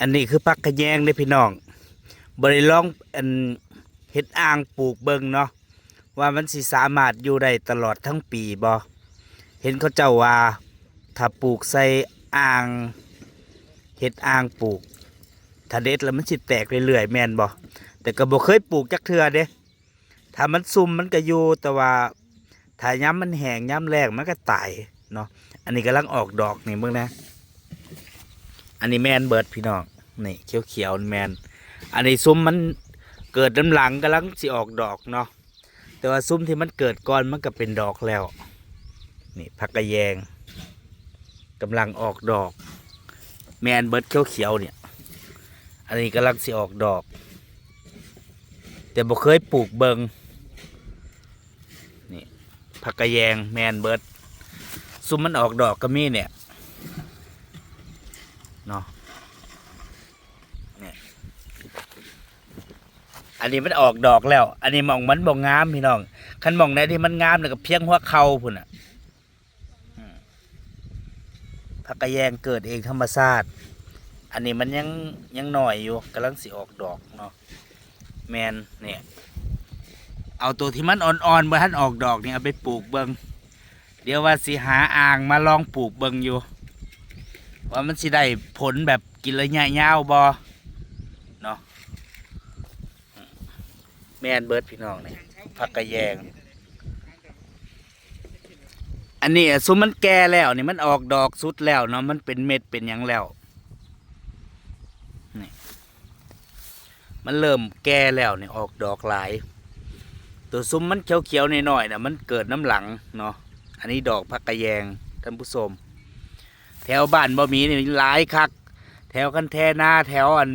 อันนี้คือพักกระแยงเด้อพี่น้องบริลองอันเฮ็ดอ่างปลูกเบิงเนาะว่ามันสิสามารถอยู่ได้ตลอดทั้งปีบ่เห็นเขาเจ้าว่าถ้าปลูกใส่อ่างเฮ็ดอ่างปลูกถ้าเด็ดแล้วมันสิแตกเรื่อยๆแมนบ่แต่ก็บ่เคยปลูกจักเทือเด้ถ้ามันซุ่มมันก็อยู่แต่ว่าถ้าย้ำมันแห้งย้ำแรงมันก็ตายเนาะอันนี้กำลังออกดอกนี่เบิ่งนะ อันนี้แมนเบิร์ดพี่น้องนี่เขียวเขียวแมนอันนี้ซุ้มมันเกิดน้ำหลังกำลังสิออกดอกเนาะแต่ว่าซุ้มที่มันเกิดก่อนมันก็เป็นดอกแล้ว นี่ผักกระแยงกำลังออกดอก แมนเบิร์ดเขียวเขียวเนี่ย อันนี้กำลังสิออกดอก แต่บ่เคยปลูกเบิงนี่ผักกระแยงแมนเบิร์ดซุ้มมันออกดอกก็มีเนี่ย เนาะเนี่ยอันนี้มันออกดอกแล้ว อันนี้มองมันบ่งงามพี่น้องคันมองไหนที่มันงามเนี่ยก็เพียงหัวเข่าพุ่นอะผักกระแยงเกิดเองธรรมชาติ อันนี้มันยังยังหน่อยอยู่กำลังสิออกดอกเนาะแมนเนี่ยเอาตัวที่มันอ่อนๆเมื่อท่านออกดอกเนี่ยเอาไปปลูกเบิงเดี๋ยวว่าสิหาอ่างมาลองปลูกเบิงอยู่ ว่ามันสิได้ผลแบบกินระยะยาวบอเนาะแม่นเบิร์ดพี่น้องเนี่ยผักกระแยง อันนี้ซุมมันแก่แล้วนี่มันออกดอกสุดแล้วเนาะมันเป็นเม็ดเป็นยังแล้วนี่มันเริ่มแก่แล้วนี่ออกดอกหลาย ตัวซุ้มมันเขียวๆหน่อยๆนะมันเกิดน้ำหลังเนาะอันนี้ดอกผักกระแยงท่านผู้ชม แถวบ้านบ่มีนี่หลายคัก แถวคันแท่หน้าแถวอัน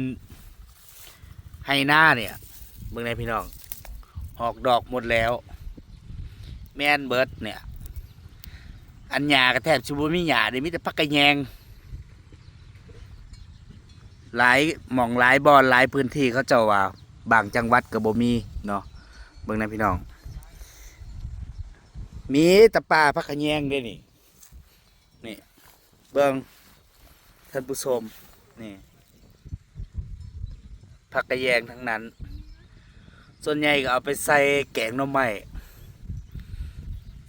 ให้หน้าเนี่ยเบิ่งในพี่น้อง ออกดอกหมดแล้ว แม่นเบิร์ดเนี่ย อันหญ้าก็แทบชิบุมีหญ้าเดี๋ยวมีแต่พักกระแยง หลายหม่องหลายบอนหลายพื้นที่เขาเจ้าว่าบางจังหวัดก็บ่มีเนาะเบิ่งในพี่น้อง มีแตะปาพักกระแยงด้นี่ เบิงท่านผู้ชมนี่ผักกระแยงทั้งนั้น ส่วนใหญ่ก็เอาไปใส่แกงหน่อไม้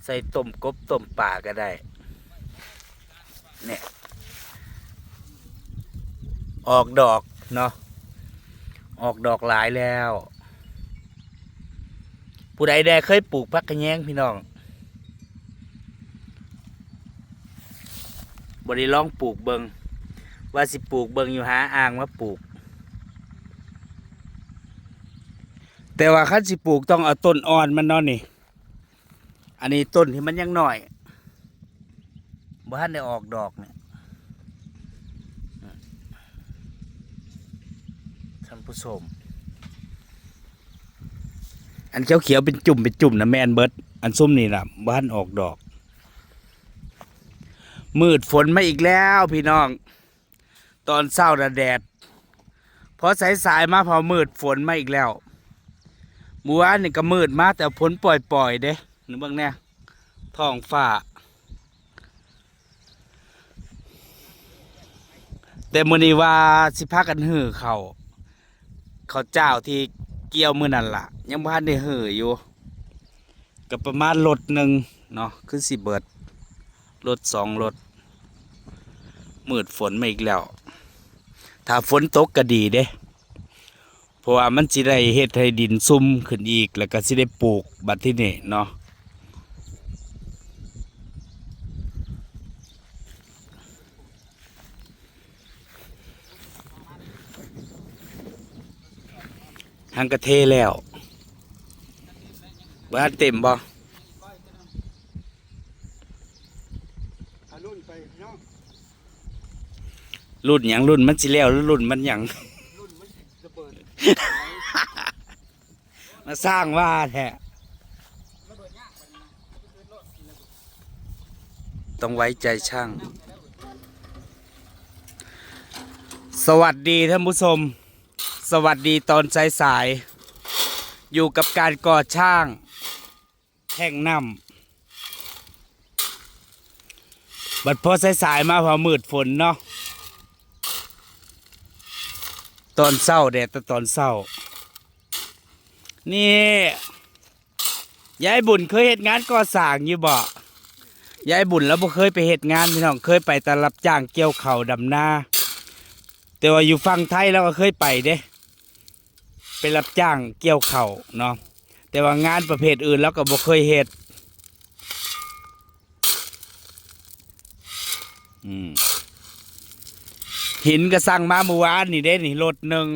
ใส่ต้มกบต้มป่าก็ได้ เนี่ย ออกดอกเนาะ ออกดอกหลายแล้ว ผู้ใดแดเคยปลูกผักกระแยงพี่น้อง บริลองปลูกเบิงว่าสิปลูกเบิงอยู่หาอ่างมาปลูก แต่ว่าคันสิปลูกต้องเอาต้นอ่อนมันนาะนี่ อันนี้ต้นที่มันยังหน่อยบ้านได้ออกดอกเนี่ยท่านผู้ชมอันเขียวเขียวเป็นจุ่มเป็นจุ่มนะแม่นเบิดอันส้มนี่นะบ้านออกดอก มืดฝนมาอีกแล้วพี่น้อง ตอนเศร้าระแดดพอสายสายมาพอมืดฝนมาอีกแล้วเมื่อวนี่ก็มืดมาแต่ฝนปล่อยๆเด้นึกบ้างแน่ท้องฟ้า แต่มือนี้ว่าสิพากันหือเขาเขาเจ้าที่เกี่ยวมือนั่นล่ะยังบ่ทันได้หืออยู่ก็ประมาณรถหนึ่งเนาะคือสิเบิดรถสองรถ มืดฝนมาอีกแล้ว ถ้าฝนตกก็ดีเด้เพราะว่ามันสิได้เฮ็ดให้ดินซุ่มขึ้นอีก แล้วก็สิได้ปลูกบัดที่นี่เนาะทางกระเทแล้วบ้านเต็มบ่ รุ่นไปเนาะ รุ่นหยังรุ่นมันสิแล้วหรือรุ่นมันหยัง รุ่นมันระเบิดมาสร้างว่าแท้ระเบิดยากกว่านี้นะต้องไว้ใจช่าง สวัสดีท่านผู้ชม สวัสดีตอนสายสายๆอยู่กับการก่อช่างแท่งน้ำบัดพอสายสายๆมาพอมืดฝนเนาะ ตอนเศร้าแดดแต่ตอนเศร้า นี่ยายบุญเคยเฮ็ดงานก่อสร้างอยู่บ่ยายบุญแล้วบ่เคยไปเฮ็ดงานพี่น้องเคยไปแต่รับจ้างเกี่ยวเข้าดำนาแต่ว่าอยู่ฝั่งไทยเราก็เคยไปเด้ไปรับจ้างเกี่ยวเข้าเนาะแต่ว่างานประเภทอื่นเราก็บ่เคยเฮ็ดอืม หินก็สั่งมาเมื่อวานนี่เด้นี่รถหนึ่ง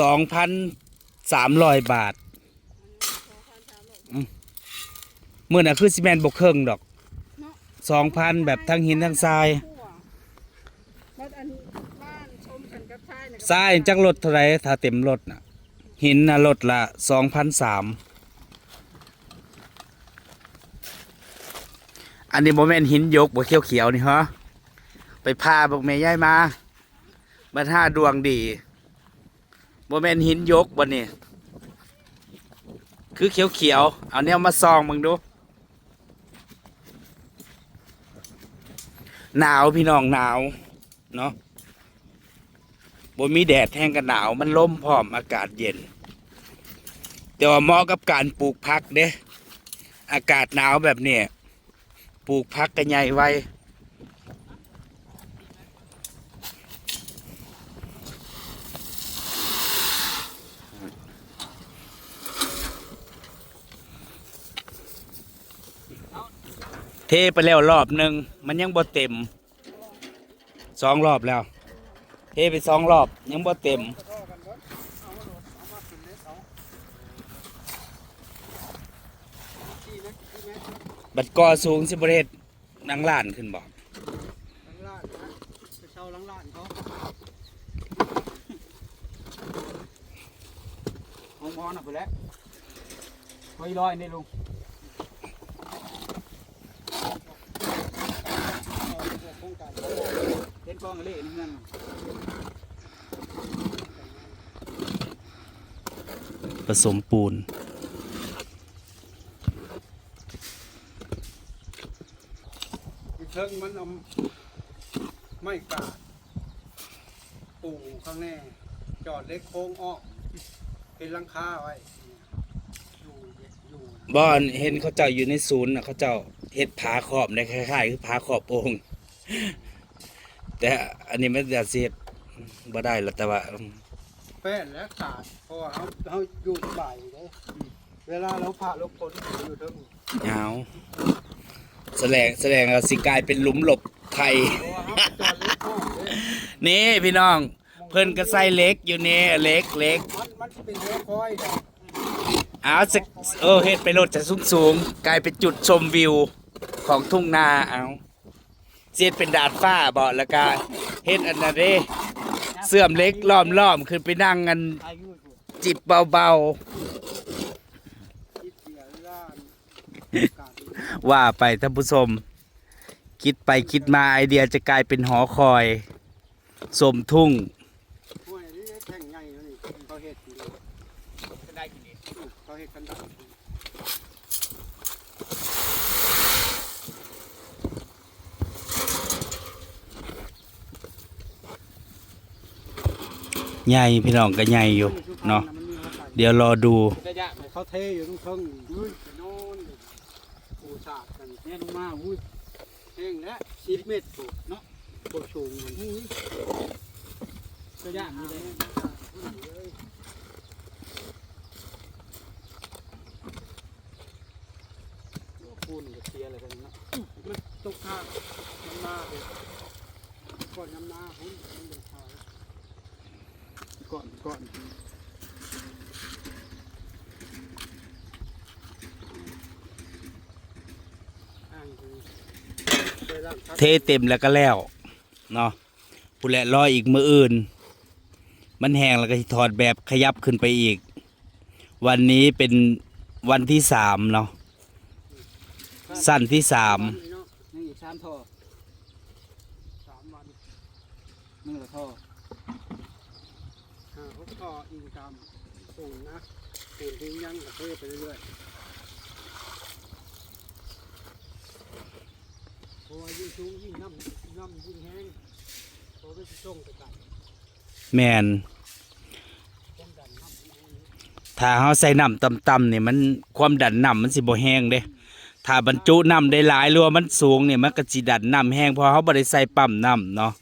สองพันสามร้อยบาทอืมมื่อน่ะคือซีเมนต์บกเครื่องดอกสองพันแบบทั้งหินทั้งทรายทรายจักรถเท่าไรถ้าเต็มรถน่ะ หินน่ะรถละสองพันสามอันนี้โมเมนหินยกบ่เขียวเขียวนี่ฮะ ไปพาบอกแม่ย่ายมาบัดห้าดวงดีโมเมนหินยกบ่นี่คือเขียวเขียวๆเอาเนี่ยมาซองมึงดู หนาวพี่น้องหนาวเนาะบ่มีแดดแห้งกันหนาว มันล่มพร้อมอากาศเย็น แต่ว่าเหมาะกับการปลูกพักเด้อากาศหนาวแบบเนี้ยปลูกพักกันใหญ่ไว เทไปแล้วรอบหนึ่งมันยังบ่เต็มสองรอบแล้ว เทไปสองรอบยังบ่เต็ม บัดก่อสูงสิบเรศนังล้านขึ้นบอกลังลาดนะไปเช่าลังลาดเขาเอาหมอนอะไปแล้วไว้ลอยนี่ลุง เห็นกองเล่นี่นั่นผสมปูนอีเทิงมันเอาไม่กาดปูข้างแน่ จอดเล็กโค้งออก เป็นหลังคาไว้อยู่อยู่บ่อนเห็นเขาเจ้าอยู่ในศูนย์นะเขาเจ้าเฮ็ดผาขอบในคล้ายๆคือผาขอบโอ่ง แต่อันนี้มันจะเสียบ่ได้หรอกแต่ว่า แป้นและขาดเพราะว่าเขาเขาอยู่สบายอยู่เลยเวลาเราผ่าลบคนอยู่เทิงเอาแสดงแสดงว่าสิกลายเป็นหลุมหลบภัยเพราะว่าเขาจอดเล็กออกเลยนี่พี่น้อง เพิ่นก็ใส่เหล็กอยู่นี่เหล็กเหล็กมันมันจะเป็นเรือคอยเนี่ยเอาสักเออเฮ็ดไปโลดจะสูงสูงๆกลายเป็นจุดชมวิวของทุ่งนาเอา เสียดเป็นดาดฟ้าบ่แล้วก็เฮ็ดอันนั้นเด้เสื่อมเล็กล้อมๆขึ้นไปนั่งกัน จิบเบาเสียเวลาการๆว่าไปท่านผู้ชมคิดไปคิดมาไอเดียจะกลายเป็นหอคอยสมทุ่งเขาเห็ดกันได้ ใหญ่พี่น้องก็ใหญ่อยู่เนาะเดี๋ยวรอดูระยะเขาเทอยู่ตรงเทิงอุ้ยโน่นปูชาดกันแน่ลงมากอุ้ยแห้งแล้วสิบเมตรสูงเนาะโคตรสูงมันอุ้ยระยะมีเลยปูนกับเทียอะไรกันเนาะมันตกข้างน้ำหน้าเลยก่อนน้ำหน้าพุ่นมันเป็นชาย ก่อนก่อนอ่างคือไปร่างทับเทเต็มแล้วก็แล้วเนาะผู้แหละรออีกมืออื่น มันแห้งแล้วก็สิถอดแบบขยับขึ้นไปอีก วันนี้เป็นวันที่สามเนาะสั้นที่สามนี่อีกสามท่อสามวันนี่ละท่อ อ่าเขาท่ออิงตามปูนนะปูนทิ้งยังกับเทไปเรื่อยๆเพราะว่ายิ่งสูงยิ่งน้ำน้ำยิ่งแห้งเขาก็จะส่งไปกันแมนถ้าเฮาใส่น้ำต่ำๆเนี่ยมันความดันน้ำมันสิบ่แห้งเด้ถ้าบรรจุน้ำได้หลายหรือว่ามันสูงเนี่ยมันก็สิดันน้ำแห้งเพราะเขาบ่ได้ใส่ปั๊มน้ำเนาะ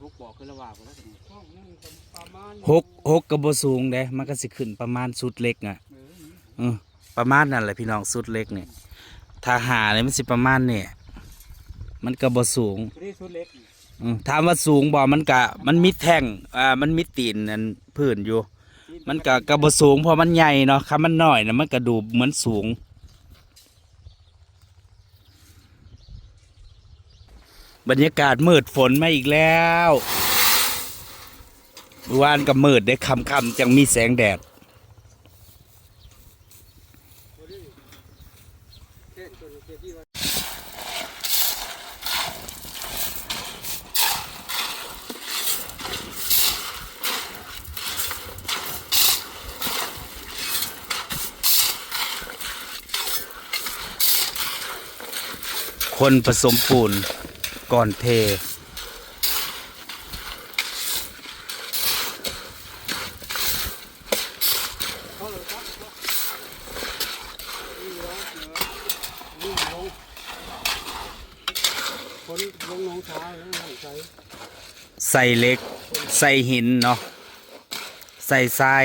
พวกบอกคือระหว่างแล้วกันห้องนึงก็ประมาณหกหกก็บ่สูงเด้มันก็สิขึ้นประมาณสุดเล็กอะเออเออประมาณนั่นแหละพี่น้องสุดเล็กเนี่ยถ้าหาเนี่ยมันสิประมาณเนี่ยมันก็บ่สูงตัวนี้สุดเล็กนี่อืมถามว่าสูงบ่มันก็มันมีแท่งอ่ามันมีตีนนั่นพื้นอยู่ มันก็ก็บ่สูงเพราะมันใหญ่เนาะคันมันน้อยน่ะมันก็ดูเหมือนสูง บรรยากาศมืดฝนมาอีกแล้วเมื่อวานก็มืดได้คำคำจังมีแสงแดด คนผสมปูน ก่อนเท คนลงน้องชายน้องชายใส่เหล็ก ใส่หินเนาะใส่ทราย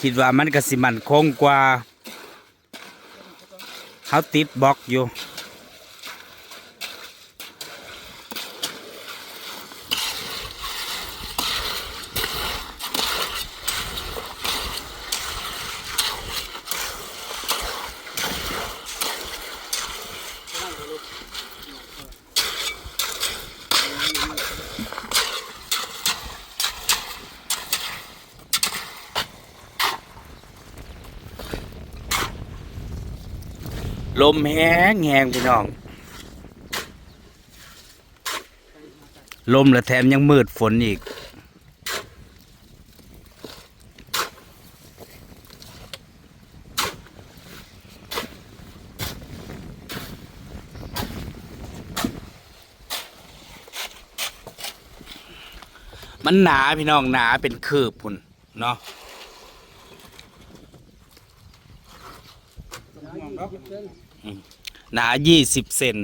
คิดว่ามันก็สิมันคงกว่าเขาติดบล็อกอยู่ ลมแห้งแห้งพี่น้อง ลมและแถมยังมืดฝนอีก มันหนาพี่น้องหนาเป็นคืบพุ่นเนาะ หนายี่สิบเซน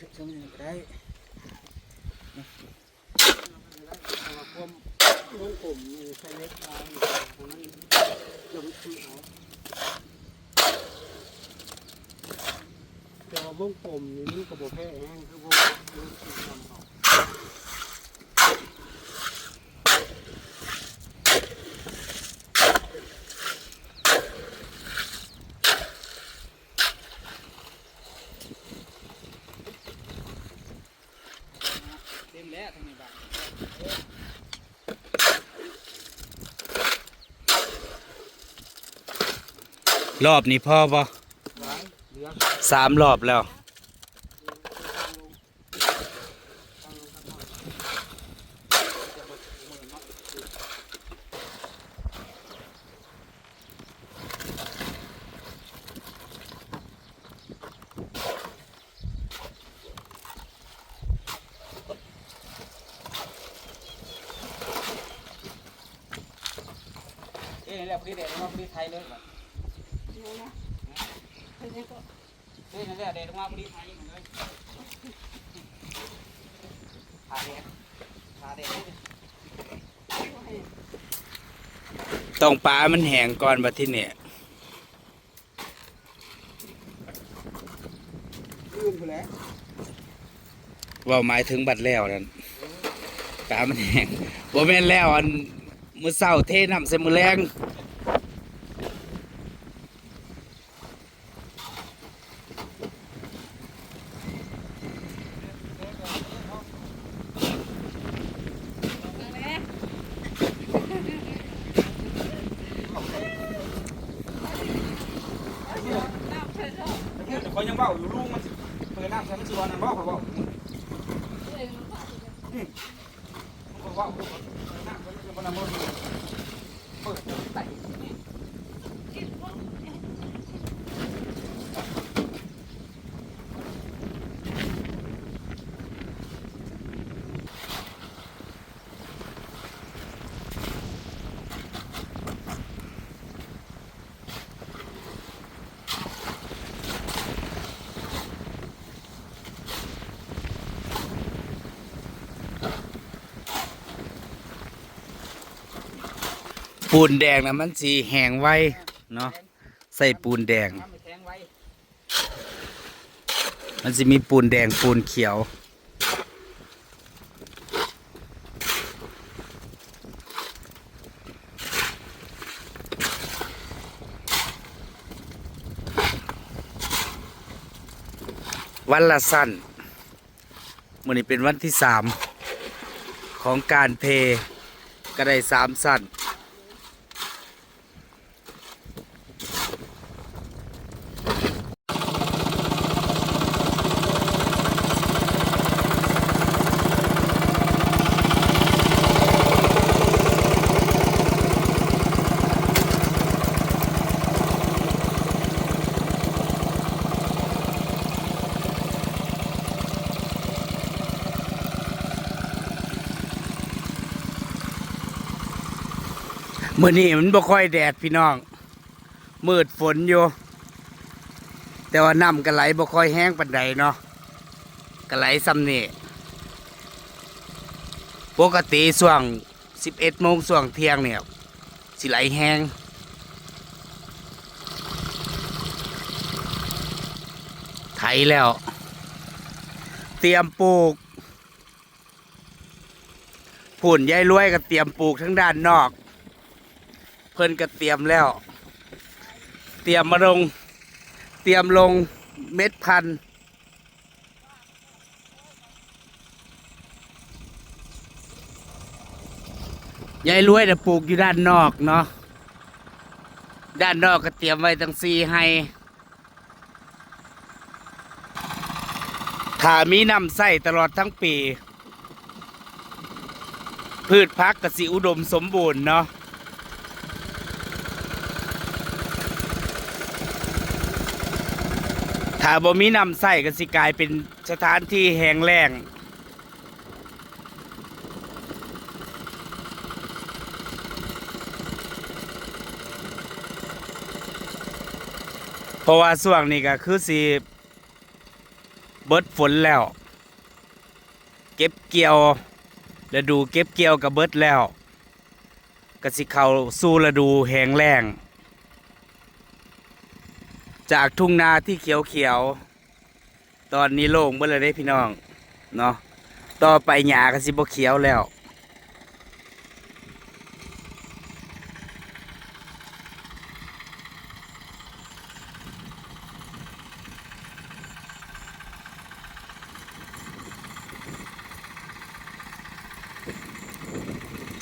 จะทำยังไงได้ความวงกลมนี่ใช้เล็กลายตรงนั้นจะไม่คือเอาแต่ว่าวงกลมนี่มันก็บ่แพ้แห้งคือวงกลมนี่คือทำเอาเต็มแล้วทางนี้บ้าง รอบนี้พ่อปะสามรอบแล้วเนี่แหละพอดีเด็ดมาพอดีไทยเลยว่ะ เอ้ยนี่นแหละเด็ดมาพอดีไทยมือนเลยขาเด็ดขาเด็ดต้องปลามันแห้งก่อนบัดที่เนี่ยลืมไปแล้วว่าหมายถึงบัดแล้วนั่นปลามันแห้งบ่แม่นแล้วอันมื้อเช้าเทน้ำใส่มื้อแรงเขายังเว้าอยู่ลุงมันเปิดน้ำใส่มันสิร้อนนั่นบ่เขาบอก บอกว่านั่งก็จะมาบ่เปิดไต่ ปูนแดงนะมันสีแห้งไวเนาะใส่ปูนแดง มันจะมีปูนแดงปูนเขียว วันละสั้นมื่อนี้เป็นวันที่สามของการเพก็ได้สามสั้น มื่อนี้มันบ่ค่อยแดดพี่น้อง มืดฝนอยู่แต่ว่าน้ำก็ไหลบ่ค่อยแห้งปันใดเนาะก็ไหลซ้ำนี่ปกติช่วง 11โมงช่วงเที่ยงเนี่ยสิไหลแห้งไถแล้ว เตรียมปลูกผุ่นยายรวยก็เตรียมปลูกทั้งด้านนอก เพิ่นก็เตรียมแล้ว เตรียมมาลง เตรียมลงเม็ดพันธุ์ยายรวยจะปลูกอยู่ด้านนอกเนาะ ด้านนอกก็เตรียมไว้ตั้งซีให้ขามีน้ำใส่ตลอดทั้งปี พืชพักกสิอุดมสมบูรณ์เนาะ ถ้าบ่มีน้ำใส่ก็สิกลายเป็นสถานที่แห้งแล้งเพราะว่าช่วงนี้ก็คือสิเบิดฝนแล้ว เก็บเกี่ยวฤดูเก็บเกี่ยวกับเบิดแล้ว ก็สิเข้าสู่ฤดูแห้งแล้ง จากทุ่งนาที่เขียวเขียวๆตอนนี้โล่งเบิดเลยได้พี่น้อง เนาะ ต่อไปหญ้าก็สิบ่เขียวแล้ว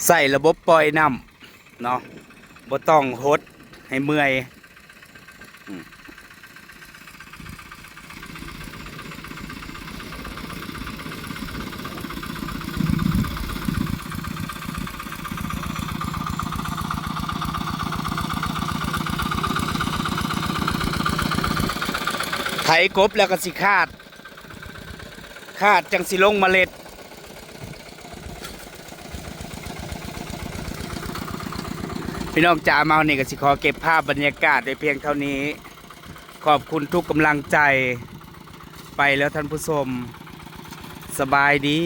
ใส่ระบบปล่อยน้ำเนาะบ่ต้องหดให้เมื่อย ถกบแล้วก็สิคาด คาดจังสิลงเมล็ด พี่น้องจ๋าเมาเนี่ก็สิขอเก็บภาพบรรยากาศไว้เพียงเท่านี้ ขอบคุณทุกกำลังใจ ไปแล้วท่านผู้ชม สบายดี